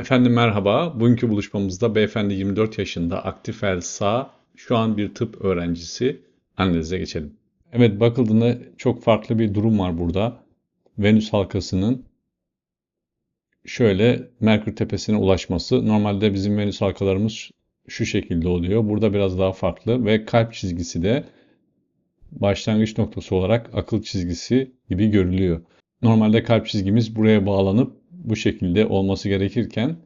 Efendim merhaba. Bugünkü buluşmamızda beyefendi 24 yaşında, aktif el sağ, şu an bir tıp öğrencisi. Analize geçelim. Evet bakıldığında çok farklı bir durum var burada. Venüs halkasının şöyle Merkür tepesine ulaşması. Normalde bizim Venüs halkalarımız şu şekilde oluyor. Burada biraz daha farklı ve kalp çizgisi de başlangıç noktası olarak akıl çizgisi gibi görülüyor. Normalde kalp çizgimiz buraya bağlanıp bu şekilde olması gerekirken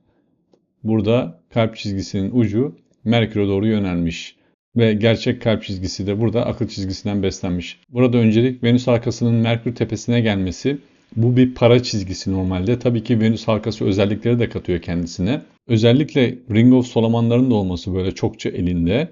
burada kalp çizgisinin ucu Merkür'e doğru yönelmiş ve gerçek kalp çizgisi de burada akıl çizgisinden beslenmiş. Burada öncelik Venüs halkasının Merkür tepesine gelmesi bu bir para çizgisi normalde. Tabii ki Venüs halkası özellikleri de katıyor kendisine. Özellikle Ring of Solomon'ların da olması böyle çokça elinde.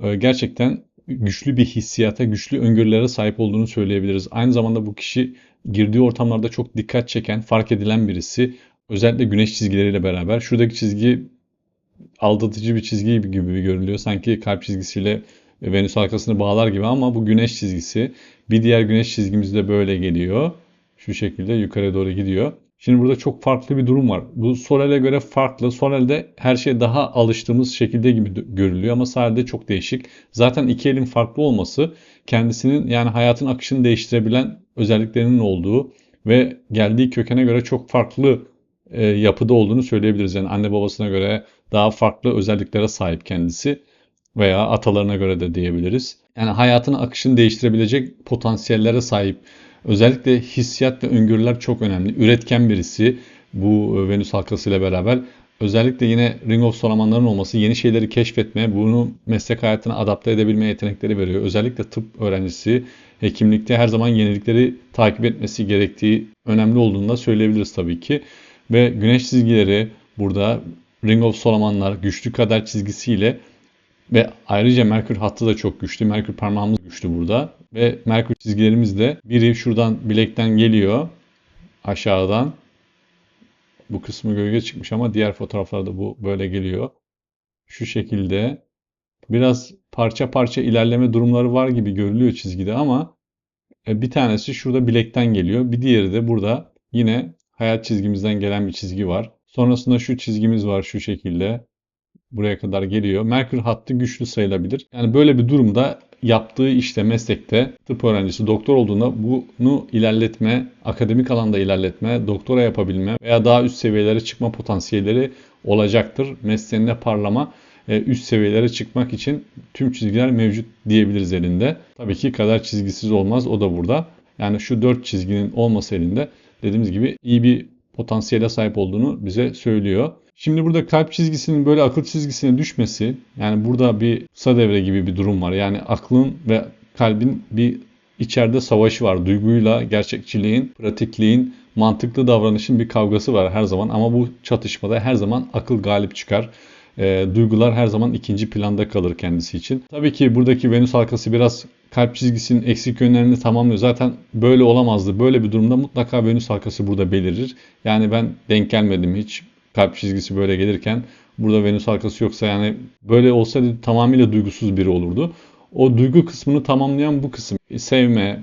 Ee, gerçekten güçlü bir hissiyata, güçlü öngörülere sahip olduğunu söyleyebiliriz. Aynı zamanda bu kişi girdiği ortamlarda çok dikkat çeken, fark edilen birisi. Özellikle güneş çizgileriyle beraber. Şuradaki çizgi aldatıcı bir çizgi gibi görülüyor. Sanki kalp çizgisiyle Venüs halkasını bağlar gibi ama bu güneş çizgisi. Bir diğer güneş çizgimiz de böyle geliyor. Şu şekilde yukarı doğru gidiyor. Şimdi burada çok farklı bir durum var. Bu Sorel'e göre farklı. Sorel'de her şey daha alıştığımız şekilde gibi görülüyor ama sadece çok değişik. Zaten iki elin farklı olması kendisinin yani hayatın akışını değiştirebilen özelliklerinin olduğu ve geldiği kökene göre çok farklı e, yapıda olduğunu söyleyebiliriz. Yani anne babasına göre daha farklı özelliklere sahip kendisi veya atalarına göre de diyebiliriz. Yani hayatın akışını değiştirebilecek potansiyellere sahip. Özellikle hissiyat ve öngörüler çok önemli. Üretken birisi bu e, Venüs halkasıyla beraber. Özellikle yine Ring of Solomon'ların olması yeni şeyleri keşfetme, bunu meslek hayatına adapte edebilme yetenekleri veriyor. Özellikle tıp öğrencisi hekimlikte her zaman yenilikleri takip etmesi gerektiği önemli olduğunu da söyleyebiliriz tabii ki. Ve güneş çizgileri burada Ring of Solomon'lar güçlü kader çizgisiyle ve ayrıca Merkür hattı da çok güçlü. Merkür parmağımız güçlü burada. Ve Merkür çizgilerimiz de biri şuradan bilekten geliyor aşağıdan. Bu kısmı gölge çıkmış ama diğer fotoğraflarda bu böyle geliyor. Şu şekilde biraz parça parça ilerleme durumları var gibi görülüyor çizgide ama bir tanesi şurada bilekten geliyor. Bir diğeri de burada yine hayat çizgimizden gelen bir çizgi var. Sonrasında şu çizgimiz var şu şekilde. Buraya kadar geliyor. Merkür hattı güçlü sayılabilir. Yani böyle bir durumda yaptığı işte meslekte tıp öğrencisi doktor olduğunda bunu ilerletme, akademik alanda ilerletme, doktora yapabilme veya daha üst seviyelere çıkma potansiyelleri olacaktır. Mesleğinde parlama, e, üst seviyelere çıkmak için tüm çizgiler mevcut diyebiliriz elinde. Tabii ki kadar çizgisiz olmaz o da burada. Yani şu dört çizginin olması elinde dediğimiz gibi iyi bir potansiyele sahip olduğunu bize söylüyor. Şimdi burada kalp çizgisinin böyle akıl çizgisine düşmesi yani burada bir kısa devre gibi bir durum var. Yani aklın ve kalbin bir içeride savaşı var. Duyguyla gerçekçiliğin, pratikliğin, mantıklı davranışın bir kavgası var her zaman ama bu çatışmada her zaman akıl galip çıkar. E, duygular her zaman ikinci planda kalır kendisi için. Tabii ki buradaki Venüs halkası biraz kalp çizgisinin eksik yönlerini tamamlıyor. Zaten böyle olamazdı. Böyle bir durumda mutlaka Venüs halkası burada belirir. Yani ben denk gelmedim hiç kalp çizgisi böyle gelirken burada Venüs halkası yoksa yani böyle olsaydı tamamıyla duygusuz biri olurdu. O duygu kısmını tamamlayan bu kısım sevme,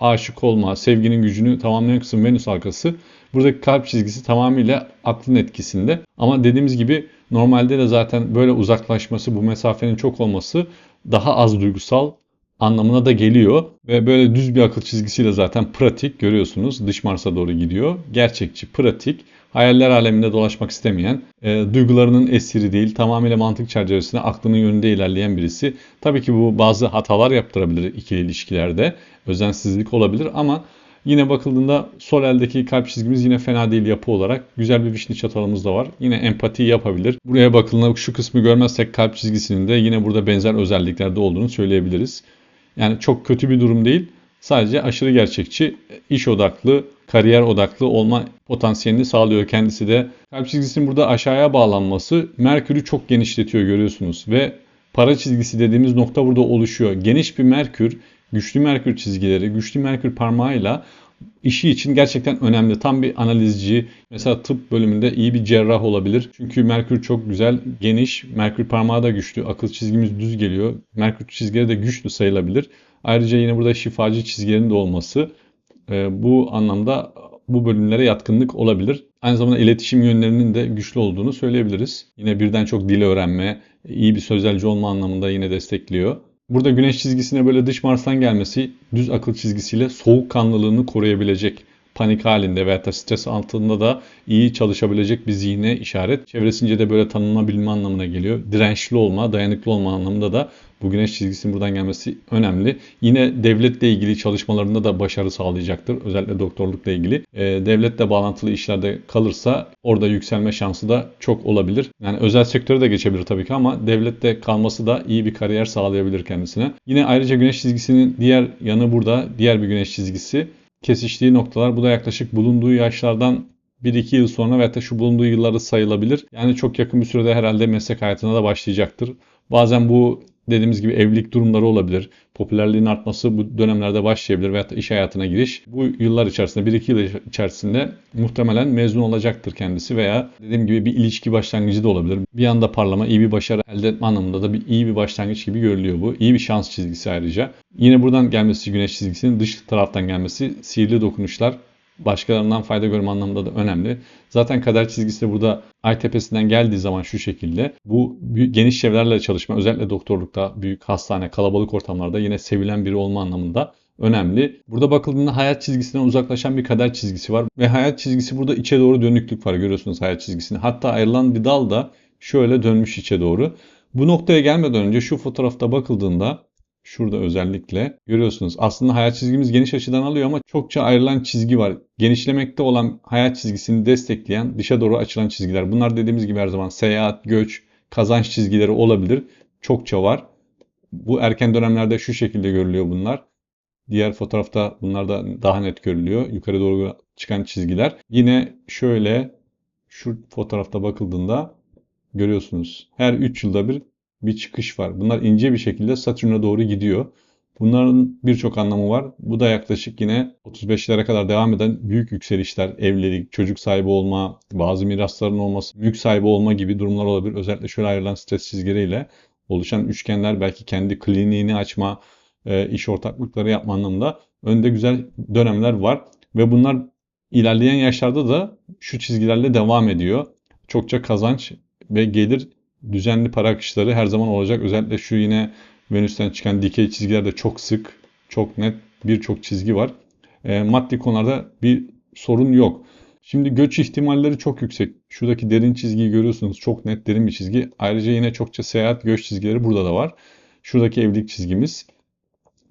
aşık olma, sevginin gücünü tamamlayan kısım Venüs halkası. Buradaki kalp çizgisi tamamıyla aklın etkisinde. Ama dediğimiz gibi normalde de zaten böyle uzaklaşması, bu mesafenin çok olması daha az duygusal anlamına da geliyor. Ve böyle düz bir akıl çizgisiyle zaten pratik görüyorsunuz dış Mars'a doğru gidiyor. Gerçekçi, pratik hayaller aleminde dolaşmak istemeyen, e, duygularının esiri değil, tamamıyla mantık çerçevesinde aklının yönünde ilerleyen birisi. Tabii ki bu bazı hatalar yaptırabilir ikili ilişkilerde. Özensizlik olabilir ama Yine bakıldığında sol eldeki kalp çizgimiz yine fena değil yapı olarak. Güzel bir vişne çatalımız da var. Yine empati yapabilir. Buraya bakıldığında şu kısmı görmezsek kalp çizgisinin de yine burada benzer özelliklerde olduğunu söyleyebiliriz. Yani çok kötü bir durum değil. Sadece aşırı gerçekçi, iş odaklı, kariyer odaklı olma potansiyelini sağlıyor kendisi de. Kalp çizgisinin burada aşağıya bağlanması Merkür'ü çok genişletiyor görüyorsunuz ve para çizgisi dediğimiz nokta burada oluşuyor. Geniş bir Merkür, güçlü Merkür çizgileri, güçlü Merkür parmağıyla işi için gerçekten önemli. Tam bir analizci, mesela tıp bölümünde iyi bir cerrah olabilir. Çünkü Merkür çok güzel, geniş, Merkür parmağı da güçlü, akıl çizgimiz düz geliyor. Merkür çizgileri de güçlü sayılabilir. Ayrıca yine burada şifacı çizgilerinin de olması e, bu anlamda bu bölümlere yatkınlık olabilir. Aynı zamanda iletişim yönlerinin de güçlü olduğunu söyleyebiliriz. Yine birden çok dil öğrenme, iyi bir sözelci olma anlamında yine destekliyor. Burada güneş çizgisine böyle dış Mars'tan gelmesi düz akıl çizgisiyle soğukkanlılığını koruyabilecek panik halinde veya da stres altında da iyi çalışabilecek bir zihne işaret. Çevresince de böyle tanınabilme anlamına geliyor. Dirençli olma, dayanıklı olma anlamında da bu güneş çizgisinin buradan gelmesi önemli. Yine devletle ilgili çalışmalarında da başarı sağlayacaktır. Özellikle doktorlukla ilgili. E, devletle bağlantılı işlerde kalırsa orada yükselme şansı da çok olabilir. Yani özel sektöre de geçebilir tabii ki ama devlette kalması da iyi bir kariyer sağlayabilir kendisine. Yine ayrıca güneş çizgisinin diğer yanı burada. Diğer bir güneş çizgisi kesiştiği noktalar. Bu da yaklaşık bulunduğu yaşlardan 1-2 yıl sonra veya da şu bulunduğu yılları sayılabilir. Yani çok yakın bir sürede herhalde meslek hayatına da başlayacaktır. Bazen bu dediğimiz gibi evlilik durumları olabilir. Popülerliğin artması bu dönemlerde başlayabilir da iş hayatına giriş. Bu yıllar içerisinde 1-2 yıl içerisinde muhtemelen mezun olacaktır kendisi veya dediğim gibi bir ilişki başlangıcı da olabilir. Bir anda parlama, iyi bir başarı elde etme anlamında da bir iyi bir başlangıç gibi görülüyor bu. İyi bir şans çizgisi ayrıca. Yine buradan gelmesi güneş çizgisinin dış taraftan gelmesi sihirli dokunuşlar başkalarından fayda görme anlamında da önemli. Zaten kader çizgisi de burada ay tepesinden geldiği zaman şu şekilde bu geniş çevrelerle çalışma özellikle doktorlukta büyük hastane kalabalık ortamlarda yine sevilen biri olma anlamında önemli. Burada bakıldığında hayat çizgisinden uzaklaşan bir kader çizgisi var ve hayat çizgisi burada içe doğru dönüklük var görüyorsunuz hayat çizgisini. Hatta ayrılan bir dal da şöyle dönmüş içe doğru. Bu noktaya gelmeden önce şu fotoğrafta bakıldığında Şurada özellikle görüyorsunuz. Aslında hayat çizgimiz geniş açıdan alıyor ama çokça ayrılan çizgi var. Genişlemekte olan hayat çizgisini destekleyen dışa doğru açılan çizgiler. Bunlar dediğimiz gibi her zaman seyahat, göç, kazanç çizgileri olabilir. Çokça var. Bu erken dönemlerde şu şekilde görülüyor bunlar. Diğer fotoğrafta bunlar da daha net görülüyor. Yukarı doğru çıkan çizgiler. Yine şöyle şu fotoğrafta bakıldığında görüyorsunuz. Her 3 yılda bir bir çıkış var. Bunlar ince bir şekilde Satürn'e doğru gidiyor. Bunların birçok anlamı var. Bu da yaklaşık yine 35'lere kadar devam eden büyük yükselişler, evlilik, çocuk sahibi olma, bazı mirasların olması, mülk sahibi olma gibi durumlar olabilir. Özellikle şöyle ayrılan stres çizgileriyle oluşan üçgenler belki kendi kliniğini açma, e, iş ortaklıkları yapma anlamında önde güzel dönemler var. Ve bunlar ilerleyen yaşlarda da şu çizgilerle devam ediyor. Çokça kazanç ve gelir düzenli para akışları her zaman olacak. Özellikle şu yine Venüs'ten çıkan dikey çizgiler de çok sık, çok net birçok çizgi var. E, maddi konularda bir sorun yok. Şimdi göç ihtimalleri çok yüksek. Şuradaki derin çizgiyi görüyorsunuz. Çok net derin bir çizgi. Ayrıca yine çokça seyahat göç çizgileri burada da var. Şuradaki evlilik çizgimiz.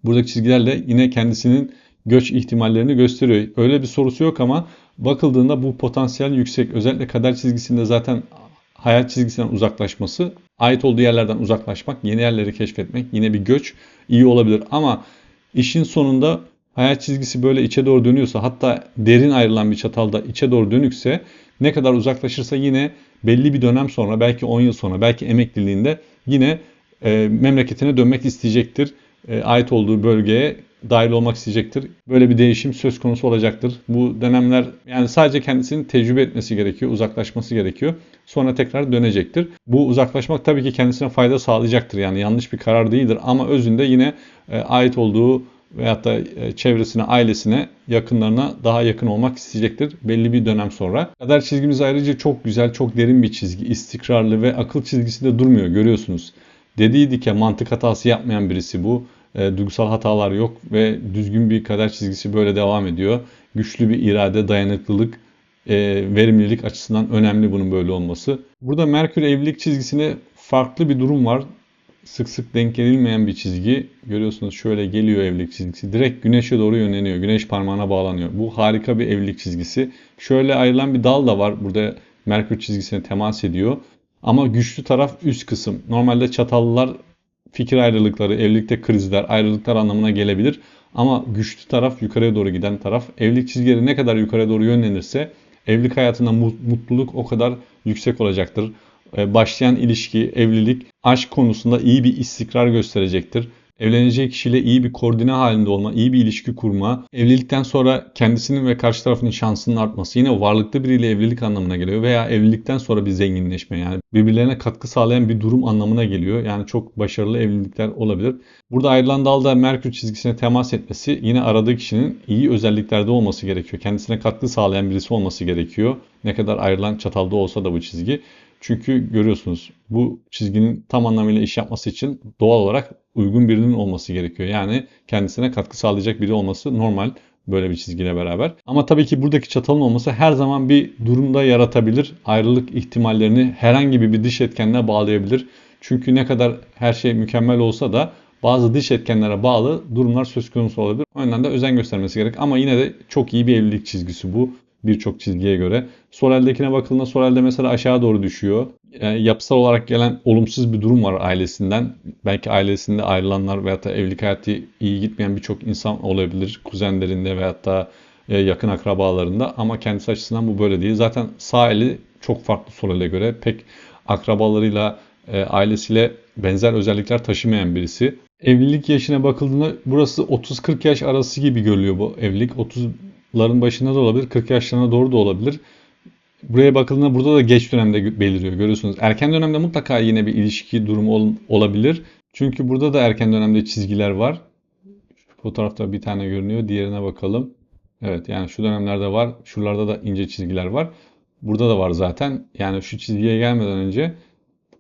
Buradaki çizgilerle yine kendisinin göç ihtimallerini gösteriyor. Öyle bir sorusu yok ama bakıldığında bu potansiyel yüksek. Özellikle kader çizgisinde zaten hayat çizgisinden uzaklaşması, ait olduğu yerlerden uzaklaşmak, yeni yerleri keşfetmek, yine bir göç iyi olabilir. Ama işin sonunda hayat çizgisi böyle içe doğru dönüyorsa, hatta derin ayrılan bir çatalda içe doğru dönükse ne kadar uzaklaşırsa yine belli bir dönem sonra, belki 10 yıl sonra, belki emekliliğinde yine e, memleketine dönmek isteyecektir. E, ait olduğu bölgeye dahil olmak isteyecektir. Böyle bir değişim söz konusu olacaktır. Bu dönemler yani sadece kendisini tecrübe etmesi gerekiyor, uzaklaşması gerekiyor. Sonra tekrar dönecektir. Bu uzaklaşmak tabii ki kendisine fayda sağlayacaktır. Yani yanlış bir karar değildir ama özünde yine e, ait olduğu veyahut da e, çevresine, ailesine, yakınlarına daha yakın olmak isteyecektir belli bir dönem sonra. Kader çizgimiz ayrıca çok güzel, çok derin bir çizgi, istikrarlı ve akıl çizgisi de durmuyor görüyorsunuz. Dediydik ya mantık hatası yapmayan birisi bu. E, duygusal hatalar yok ve düzgün bir kader çizgisi böyle devam ediyor. Güçlü bir irade, dayanıklılık, e, verimlilik açısından önemli bunun böyle olması. Burada Merkür evlilik çizgisine farklı bir durum var. Sık sık denk gelinmeyen bir çizgi. Görüyorsunuz şöyle geliyor evlilik çizgisi. Direkt güneşe doğru yönleniyor. Güneş parmağına bağlanıyor. Bu harika bir evlilik çizgisi. Şöyle ayrılan bir dal da var. Burada Merkür çizgisine temas ediyor. Ama güçlü taraf üst kısım. Normalde çatallılar fikir ayrılıkları, evlilikte krizler, ayrılıklar anlamına gelebilir. Ama güçlü taraf yukarıya doğru giden taraf. Evlilik çizgileri ne kadar yukarıya doğru yönlenirse evlilik hayatında mutluluk o kadar yüksek olacaktır. Başlayan ilişki, evlilik, aşk konusunda iyi bir istikrar gösterecektir. Evleneceği kişiyle iyi bir koordine halinde olma, iyi bir ilişki kurma, evlilikten sonra kendisinin ve karşı tarafının şansının artması yine varlıklı biriyle evlilik anlamına geliyor veya evlilikten sonra bir zenginleşme yani birbirlerine katkı sağlayan bir durum anlamına geliyor. Yani çok başarılı evlilikler olabilir. Burada ayrılan dalda Merkür çizgisine temas etmesi yine aradığı kişinin iyi özelliklerde olması gerekiyor. Kendisine katkı sağlayan birisi olması gerekiyor. Ne kadar ayrılan çatalda olsa da bu çizgi. Çünkü görüyorsunuz bu çizginin tam anlamıyla iş yapması için doğal olarak uygun birinin olması gerekiyor. Yani kendisine katkı sağlayacak biri olması normal böyle bir çizgiyle beraber. Ama tabii ki buradaki çatalın olması her zaman bir durumda yaratabilir. Ayrılık ihtimallerini herhangi bir dış etkenle bağlayabilir. Çünkü ne kadar her şey mükemmel olsa da bazı dış etkenlere bağlı durumlar söz konusu olabilir. O yüzden de özen göstermesi gerek. Ama yine de çok iyi bir evlilik çizgisi bu birçok çizgiye göre. Sorel'dekine bakıldığında Sorel'de mesela aşağı doğru düşüyor. Yani yapısal olarak gelen olumsuz bir durum var ailesinden. Belki ailesinde ayrılanlar veyahut da evlilik hayatı iyi gitmeyen birçok insan olabilir. Kuzenlerinde veyahut da e, yakın akrabalarında ama kendisi açısından bu böyle değil. Zaten sağ eli çok farklı Sorel'e göre pek akrabalarıyla e, ailesiyle benzer özellikler taşımayan birisi. Evlilik yaşına bakıldığında burası 30-40 yaş arası gibi görülüyor bu evlilik. 30'ların başında da olabilir, 40 yaşlarına doğru da olabilir. Buraya bakıldığında burada da geç dönemde beliriyor görüyorsunuz. Erken dönemde mutlaka yine bir ilişki durumu ol, olabilir. Çünkü burada da erken dönemde çizgiler var. Şu fotoğrafta bir tane görünüyor. Diğerine bakalım. Evet yani şu dönemlerde var. Şuralarda da ince çizgiler var. Burada da var zaten. Yani şu çizgiye gelmeden önce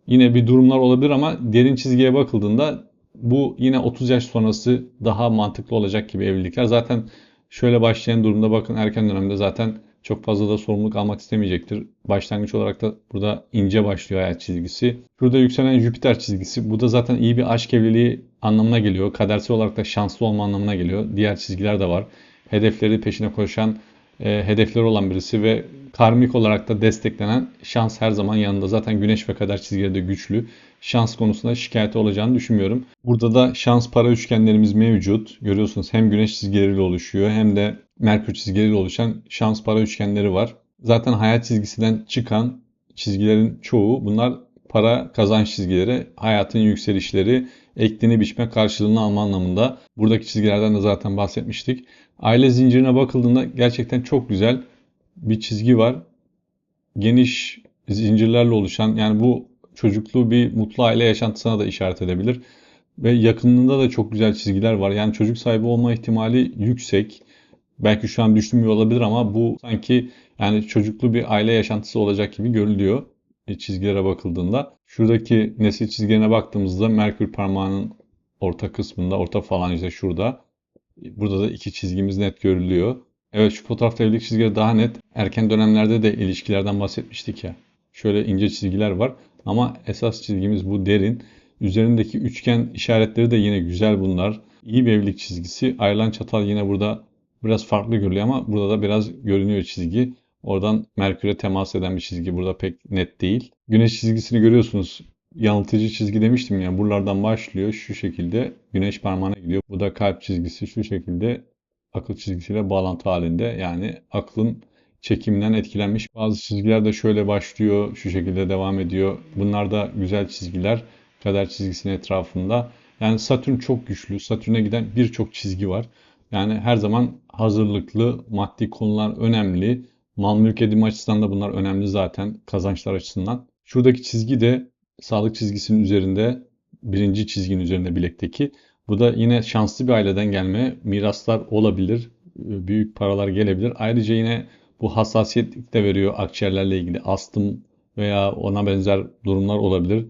yine bir durumlar olabilir ama derin çizgiye bakıldığında bu yine 30 yaş sonrası daha mantıklı olacak gibi evlilikler. Zaten şöyle başlayan durumda bakın erken dönemde zaten çok fazla da sorumluluk almak istemeyecektir. Başlangıç olarak da burada ince başlıyor hayat çizgisi. Şurada yükselen Jüpiter çizgisi. Bu da zaten iyi bir aşk evliliği anlamına geliyor. Kadersel olarak da şanslı olma anlamına geliyor. Diğer çizgiler de var. Hedefleri peşine koşan, e, hedefleri olan birisi ve karmik olarak da desteklenen şans her zaman yanında. Zaten güneş ve kader çizgileri de güçlü. Şans konusunda şikayeti olacağını düşünmüyorum. Burada da şans para üçgenlerimiz mevcut. Görüyorsunuz hem güneş çizgileriyle oluşuyor hem de Merkür çizgileriyle oluşan şans para üçgenleri var. Zaten hayat çizgisinden çıkan çizgilerin çoğu bunlar para kazanç çizgileri, hayatın yükselişleri, ektiğini biçme karşılığını alma anlamında. Buradaki çizgilerden de zaten bahsetmiştik. Aile zincirine bakıldığında gerçekten çok güzel bir çizgi var. Geniş zincirlerle oluşan yani bu çocukluğu bir mutlu aile yaşantısına da işaret edebilir. Ve yakınlığında da çok güzel çizgiler var. Yani çocuk sahibi olma ihtimali yüksek. Belki şu an düşünmüyor olabilir ama bu sanki yani çocuklu bir aile yaşantısı olacak gibi görülüyor çizgilere bakıldığında. Şuradaki nesil çizgilerine baktığımızda Merkür parmağının orta kısmında, orta falanjda şurada. Burada da iki çizgimiz net görülüyor. Evet şu fotoğrafta evlilik çizgileri daha net. Erken dönemlerde de ilişkilerden bahsetmiştik ya. Şöyle ince çizgiler var. Ama esas çizgimiz bu derin. Üzerindeki üçgen işaretleri de yine güzel bunlar. İyi bir evlilik çizgisi. Ayrılan çatal yine burada biraz farklı görülüyor ama burada da biraz görünüyor çizgi. Oradan Merkür'e temas eden bir çizgi burada pek net değil. Güneş çizgisini görüyorsunuz. Yanıltıcı çizgi demiştim ya. Buralardan başlıyor şu şekilde güneş parmağına gidiyor. Bu da kalp çizgisi şu şekilde akıl çizgisiyle bağlantı halinde. Yani aklın çekiminden etkilenmiş. Bazı çizgiler de şöyle başlıyor, şu şekilde devam ediyor. Bunlar da güzel çizgiler. Kader çizgisinin etrafında. Yani Satürn çok güçlü. Satürn'e giden birçok çizgi var. Yani her zaman hazırlıklı, maddi konular önemli. Mal mülk edinme açısından da bunlar önemli zaten kazançlar açısından. Şuradaki çizgi de sağlık çizgisinin üzerinde, birinci çizginin üzerinde bilekteki. Bu da yine şanslı bir aileden gelme miraslar olabilir, büyük paralar gelebilir. Ayrıca yine bu hassasiyet de veriyor akciğerlerle ilgili astım veya ona benzer durumlar olabilir.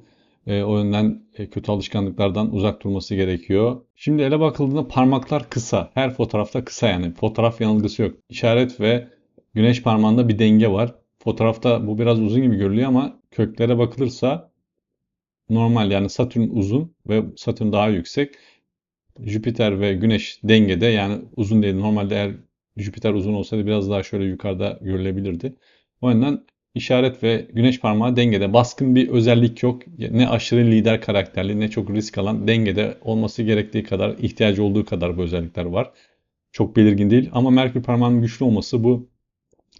E, o yönden e, kötü alışkanlıklardan uzak durması gerekiyor. Şimdi ele bakıldığında parmaklar kısa. Her fotoğrafta kısa yani. Fotoğraf yanılgısı yok. İşaret ve güneş parmağında bir denge var. Fotoğrafta bu biraz uzun gibi görülüyor ama köklere bakılırsa normal yani Satürn uzun ve Satürn daha yüksek. Jüpiter ve Güneş dengede yani uzun değil. Normalde eğer Jüpiter uzun olsaydı biraz daha şöyle yukarıda görülebilirdi. O yüzden işaret ve güneş parmağı dengede. Baskın bir özellik yok. Ne aşırı lider karakterli ne çok risk alan dengede olması gerektiği kadar, ihtiyacı olduğu kadar bu özellikler var. Çok belirgin değil ama Merkür parmağının güçlü olması bu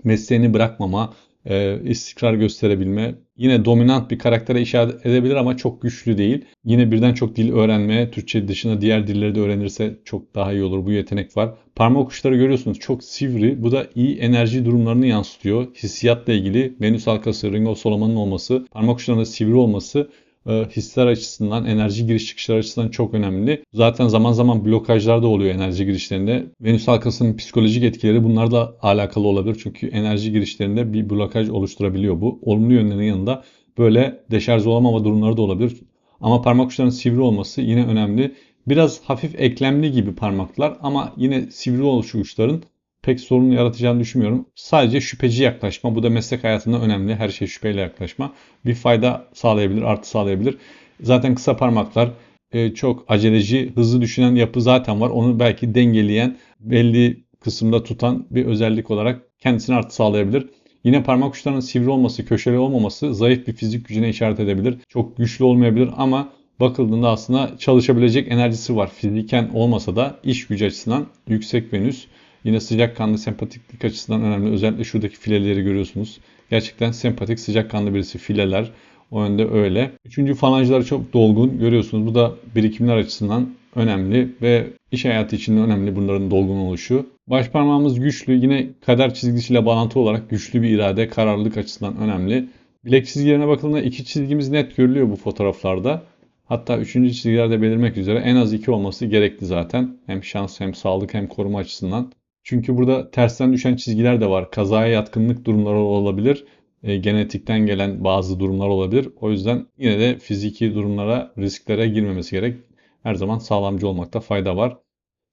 mesleğini bırakmama, e, istikrar gösterebilme. Yine dominant bir karaktere işaret edebilir ama çok güçlü değil. Yine birden çok dil öğrenme, Türkçe dışında diğer dilleri de öğrenirse çok daha iyi olur. Bu yetenek var. Parmak uçları görüyorsunuz çok sivri. Bu da iyi enerji durumlarını yansıtıyor. Hissiyatla ilgili Venüs halkası, Ring of Solomon'un olması, parmak uçlarında sivri olması e, hisler açısından, enerji giriş çıkışları açısından çok önemli. Zaten zaman zaman blokajlar da oluyor enerji girişlerinde. Venüs halkasının psikolojik etkileri bunlarla alakalı olabilir. Çünkü enerji girişlerinde bir blokaj oluşturabiliyor bu. Olumlu yönlerinin yanında böyle deşarj olamama durumları da olabilir. Ama parmak uçlarının sivri olması yine önemli. Biraz hafif eklemli gibi parmaklar ama yine sivri oluşu uçların pek sorun yaratacağını düşünmüyorum. Sadece şüpheci yaklaşma. Bu da meslek hayatında önemli. Her şey şüpheyle yaklaşma. Bir fayda sağlayabilir, artı sağlayabilir. Zaten kısa parmaklar e, çok aceleci, hızlı düşünen yapı zaten var. Onu belki dengeleyen, belli kısımda tutan bir özellik olarak kendisine artı sağlayabilir. Yine parmak uçlarının sivri olması, köşeli olmaması zayıf bir fizik gücüne işaret edebilir. Çok güçlü olmayabilir ama bakıldığında aslında çalışabilecek enerjisi var. Fiziken olmasa da iş gücü açısından yüksek Venüs. Yine sıcakkanlı sempatiklik açısından önemli. Özellikle şuradaki fileleri görüyorsunuz. Gerçekten sempatik sıcakkanlı birisi fileler. O yönde öyle. Üçüncü falancılar çok dolgun. Görüyorsunuz bu da birikimler açısından önemli ve iş hayatı için de önemli bunların dolgun oluşu. Baş parmağımız güçlü. Yine kader çizgisiyle bağlantılı olarak güçlü bir irade, kararlılık açısından önemli. Bilek çizgilerine bakıldığında iki çizgimiz net görülüyor bu fotoğraflarda. Hatta üçüncü çizgilerde belirmek üzere en az iki olması gerekli zaten. Hem şans hem sağlık hem koruma açısından. Çünkü burada tersten düşen çizgiler de var. Kazaya yatkınlık durumları olabilir. E, genetikten gelen bazı durumlar olabilir. O yüzden yine de fiziki durumlara, risklere girmemesi gerek. Her zaman sağlamcı olmakta fayda var.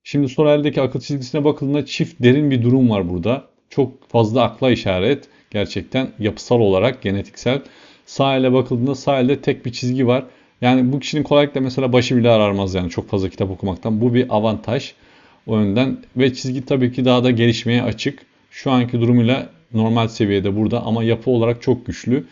Şimdi sol eldeki akıl çizgisine bakıldığında çift derin bir durum var burada. Çok fazla akla işaret. Gerçekten yapısal olarak, genetiksel. Sağ ele bakıldığında sağ elde tek bir çizgi var. Yani bu kişinin kolaylıkla mesela başı bile ararmaz yani çok fazla kitap okumaktan. Bu bir avantaj. O yönden ve çizgi tabii ki daha da gelişmeye açık. Şu anki durumuyla normal seviyede burada ama yapı olarak çok güçlü.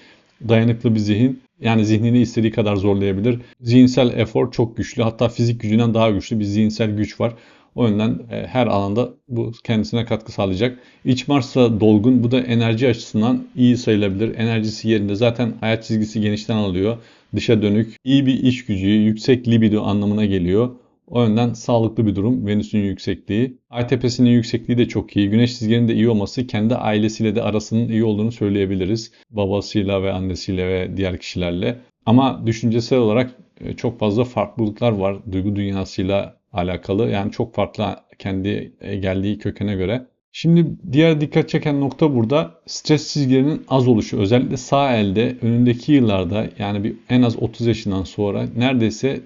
Dayanıklı bir zihin. Yani zihnini istediği kadar zorlayabilir. Zihinsel efor çok güçlü. Hatta fizik gücünden daha güçlü bir zihinsel güç var. O yönden e, her alanda bu kendisine katkı sağlayacak. İç Mars'a dolgun. Bu da enerji açısından iyi sayılabilir. Enerjisi yerinde. Zaten hayat çizgisi genişten alıyor. Dışa dönük. iyi bir iş gücü, yüksek libido anlamına geliyor. O yönden sağlıklı bir durum Venüs'ün yüksekliği. Ay tepesinin yüksekliği de çok iyi. Güneş çizgilerinin de iyi olması kendi ailesiyle de arasının iyi olduğunu söyleyebiliriz. Babasıyla ve annesiyle ve diğer kişilerle. Ama düşüncesel olarak e, çok fazla farklılıklar var duygu dünyasıyla alakalı. Yani çok farklı kendi e, geldiği kökene göre. Şimdi diğer dikkat çeken nokta burada stres çizgilerinin az oluşu. Özellikle sağ elde önündeki yıllarda yani bir en az 30 yaşından sonra neredeyse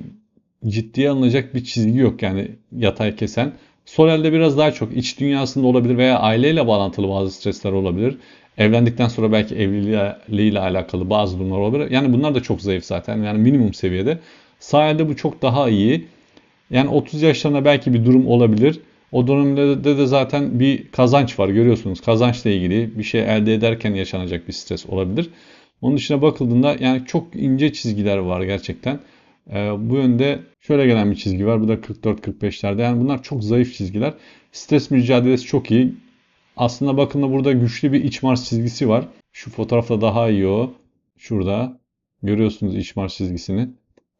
ciddiye alınacak bir çizgi yok yani yatay kesen. Sol elde biraz daha çok iç dünyasında olabilir veya aileyle bağlantılı bazı stresler olabilir. Evlendikten sonra belki evliliğiyle alakalı bazı durumlar olabilir. Yani bunlar da çok zayıf zaten. Yani minimum seviyede. Sağ elde bu çok daha iyi. Yani 30 yaşlarında belki bir durum olabilir. O dönemde de zaten bir kazanç var görüyorsunuz. Kazançla ilgili bir şey elde ederken yaşanacak bir stres olabilir. Onun dışına bakıldığında yani çok ince çizgiler var gerçekten. Ee, bu yönde şöyle gelen bir çizgi var. Bu da 44-45'lerde. Yani bunlar çok zayıf çizgiler. Stres mücadelesi çok iyi. Aslında bakın da burada güçlü bir iç Mars çizgisi var. Şu fotoğrafta daha iyi o. Şurada. Görüyorsunuz iç Mars çizgisini.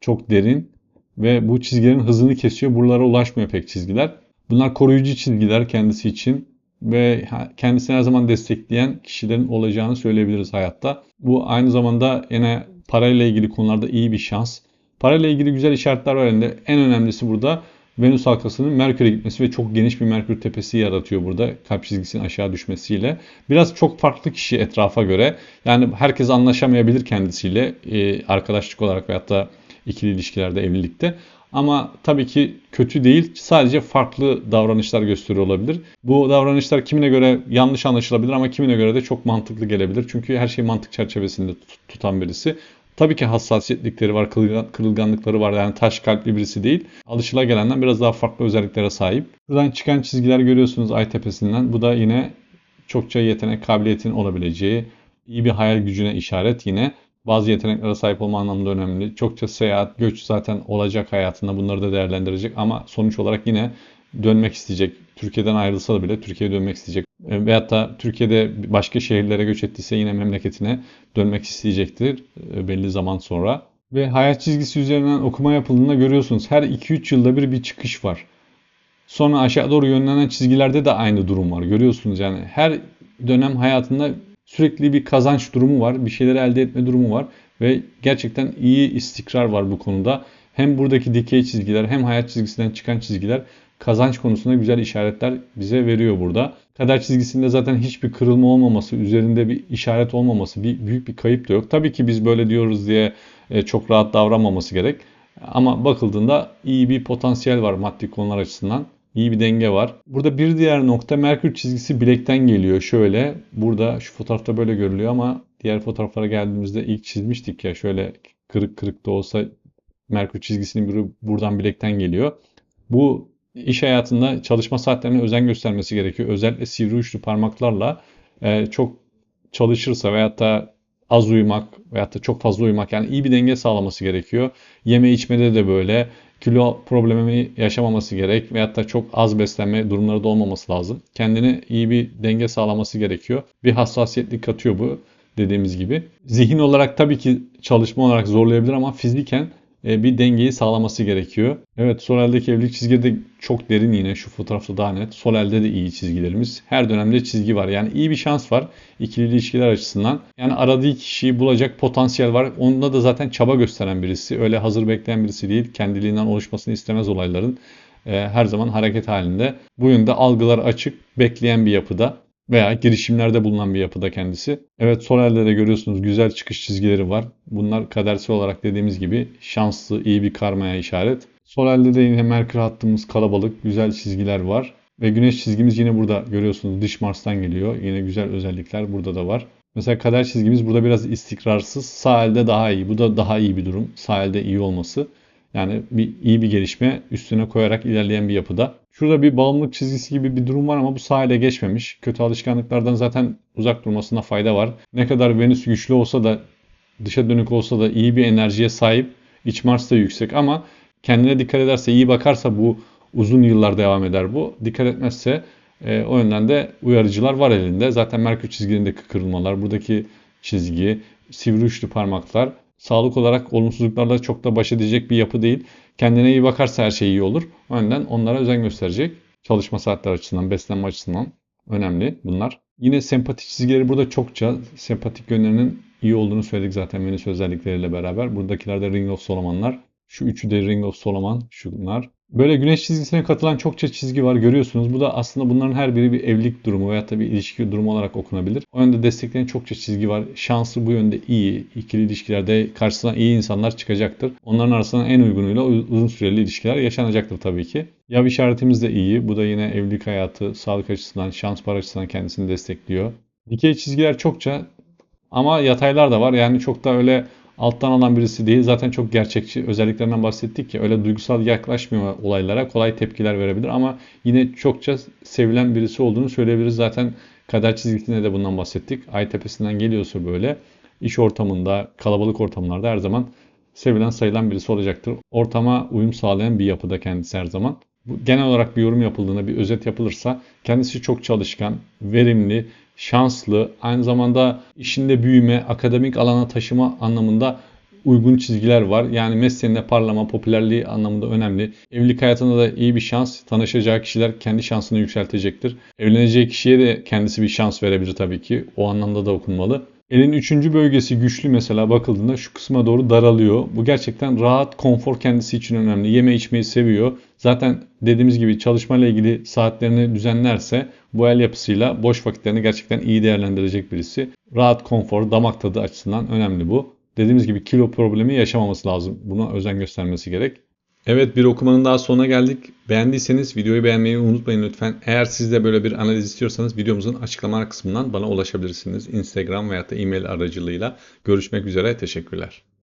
Çok derin ve bu çizgilerin hızını kesiyor. Buralara ulaşmıyor pek çizgiler. Bunlar koruyucu çizgiler kendisi için ve kendisini her zaman destekleyen kişilerin olacağını söyleyebiliriz hayatta. Bu aynı zamanda yine parayla ilgili konularda iyi bir şans. Parayla ilgili güzel işaretler var elinde. En önemlisi burada Venüs halkasının Merkür'e gitmesi ve çok geniş bir Merkür tepesi yaratıyor burada kalp çizgisinin aşağı düşmesiyle. Biraz çok farklı kişi etrafa göre. Yani herkes anlaşamayabilir kendisiyle e, arkadaşlık olarak veyahut da ikili ilişkilerde, evlilikte. Ama tabii ki kötü değil. Sadece farklı davranışlar gösteriyor olabilir. Bu davranışlar kimine göre yanlış anlaşılabilir ama kimine göre de çok mantıklı gelebilir. Çünkü her şey mantık çerçevesinde tutan birisi. Tabii ki hassasiyetlikleri var, kırılganlıkları var. Yani taş kalpli birisi değil. Alışılagelenden biraz daha farklı özelliklere sahip. Buradan çıkan çizgiler görüyorsunuz ay tepesinden. Bu da yine çokça yetenek kabiliyetin olabileceği, iyi bir hayal gücüne işaret yine. Bazı yeteneklere sahip olma anlamında önemli. Çokça seyahat, göç zaten olacak hayatında bunları da değerlendirecek ama sonuç olarak yine dönmek isteyecek. Türkiye'den ayrılsa da bile Türkiye'ye dönmek isteyecek. E, Veyahut da Türkiye'de başka şehirlere göç ettiyse yine memleketine dönmek isteyecektir e, belli zaman sonra. Ve hayat çizgisi üzerinden okuma yapıldığında görüyorsunuz her 2-3 yılda bir bir çıkış var. Sonra aşağı doğru yönlenen çizgilerde de aynı durum var. Görüyorsunuz yani her dönem hayatında sürekli bir kazanç durumu var. Bir şeyleri elde etme durumu var. Ve gerçekten iyi istikrar var bu konuda. Hem buradaki dikey çizgiler hem hayat çizgisinden çıkan çizgiler kazanç konusunda güzel işaretler bize veriyor burada. Kader çizgisinde zaten hiçbir kırılma olmaması, üzerinde bir işaret olmaması, bir büyük bir kayıp da yok. Tabii ki biz böyle diyoruz diye e, çok rahat davranmaması gerek. Ama bakıldığında iyi bir potansiyel var maddi konular açısından. İyi bir denge var. Burada bir diğer nokta Merkür çizgisi bilekten geliyor. Şöyle burada şu fotoğrafta böyle görülüyor ama diğer fotoğraflara geldiğimizde ilk çizmiştik ya şöyle kırık kırık da olsa Merkür çizgisinin biri buradan bilekten geliyor. Bu iş hayatında çalışma saatlerine özen göstermesi gerekiyor. Özellikle sivri uçlu parmaklarla e, çok çalışırsa veyahut da az uyumak veyahut da çok fazla uyumak yani iyi bir denge sağlaması gerekiyor. Yeme içmede de böyle kilo problemi yaşamaması gerek veyahut da çok az beslenme durumları da olmaması lazım. Kendine iyi bir denge sağlaması gerekiyor. Bir hassasiyetlik katıyor bu dediğimiz gibi. Zihin olarak tabii ki çalışma olarak zorlayabilir ama fiziken bir dengeyi sağlaması gerekiyor. Evet sol eldeki evlilik çizgi de çok derin yine şu fotoğrafta daha net. Sol elde de iyi çizgilerimiz. Her dönemde çizgi var. Yani iyi bir şans var ikili ilişkiler açısından. Yani aradığı kişiyi bulacak potansiyel var. Onda da zaten çaba gösteren birisi. Öyle hazır bekleyen birisi değil. Kendiliğinden oluşmasını istemez olayların. E, her zaman hareket halinde. Bu yönde algılar açık, bekleyen bir yapıda veya girişimlerde bulunan bir yapıda kendisi. Evet sol elde de görüyorsunuz güzel çıkış çizgileri var. Bunlar kadersel olarak dediğimiz gibi şanslı, iyi bir karmaya işaret. Sol elde de yine Merkür hattımız kalabalık, güzel çizgiler var. Ve güneş çizgimiz yine burada görüyorsunuz dış Mars'tan geliyor. Yine güzel özellikler burada da var. Mesela kader çizgimiz burada biraz istikrarsız. Sağ elde daha iyi. Bu da daha iyi bir durum. Sağ elde iyi olması. Yani bir iyi bir gelişme üstüne koyarak ilerleyen bir yapıda. Şurada bir bağımlılık çizgisi gibi bir durum var ama bu sahile geçmemiş. Kötü alışkanlıklardan zaten uzak durmasına fayda var. Ne kadar Venüs güçlü olsa da dışa dönük olsa da iyi bir enerjiye sahip. İç Mars da yüksek ama kendine dikkat ederse, iyi bakarsa bu uzun yıllar devam eder bu. Dikkat etmezse e, o yönden de uyarıcılar var elinde. Zaten Merkür çizgilerindeki kırılmalar, buradaki çizgi, sivri uçlu parmaklar sağlık olarak olumsuzluklarla çok da baş edecek bir yapı değil. Kendine iyi bakarsa her şey iyi olur. Yüzden onlara özen gösterecek. Çalışma saatleri açısından, beslenme açısından önemli bunlar. Yine sempatik çizgileri burada çokça sempatik yönlerinin iyi olduğunu söyledik zaten Venüs özellikleriyle beraber. Buradakiler de Ring of Solomon'lar. Şu üçü de Ring of Solomon şunlar. Böyle güneş çizgisine katılan çokça çizgi var görüyorsunuz. Bu da aslında bunların her biri bir evlilik durumu veya da bir ilişki durumu olarak okunabilir. O yönde destekleyen çokça çizgi var. Şansı bu yönde iyi. İkili ilişkilerde karşısına iyi insanlar çıkacaktır. Onların arasından en uygunuyla uzun süreli ilişkiler yaşanacaktır tabii ki. Yav işaretimiz de iyi. Bu da yine evlilik hayatı, sağlık açısından, şans para açısından kendisini destekliyor. Dikey çizgiler çokça ama yataylar da var. Yani çok da öyle alttan alan birisi değil. Zaten çok gerçekçi özelliklerinden bahsettik ki öyle duygusal yaklaşmıyor olaylara. Kolay tepkiler verebilir ama yine çokça sevilen birisi olduğunu söyleyebiliriz. Zaten kader çizgisinde de bundan bahsettik. Ay tepesinden geliyorsa böyle iş ortamında, kalabalık ortamlarda her zaman sevilen sayılan birisi olacaktır. Ortama uyum sağlayan bir yapıda kendisi her zaman. Bu, genel olarak bir yorum yapıldığında, bir özet yapılırsa kendisi çok çalışkan, verimli, şanslı, aynı zamanda işinde büyüme, akademik alana taşıma anlamında uygun çizgiler var. Yani mesleğinde parlama, popülerliği anlamında önemli. Evlilik hayatında da iyi bir şans. Tanışacağı kişiler kendi şansını yükseltecektir. Evleneceği kişiye de kendisi bir şans verebilir tabii ki. O anlamda da okunmalı. Elin üçüncü bölgesi güçlü mesela bakıldığında şu kısma doğru daralıyor. Bu gerçekten rahat, konfor kendisi için önemli. Yeme içmeyi seviyor. Zaten dediğimiz gibi çalışmayla ilgili saatlerini düzenlerse bu el yapısıyla boş vakitlerini gerçekten iyi değerlendirecek birisi. Rahat, konfor, damak tadı açısından önemli bu. Dediğimiz gibi kilo problemi yaşamaması lazım. Buna özen göstermesi gerek. Evet bir okumanın daha sonuna geldik. Beğendiyseniz videoyu beğenmeyi unutmayın lütfen. Eğer siz de böyle bir analiz istiyorsanız videomuzun açıklama kısmından bana ulaşabilirsiniz. Instagram veya da e-mail aracılığıyla. Görüşmek üzere. Teşekkürler.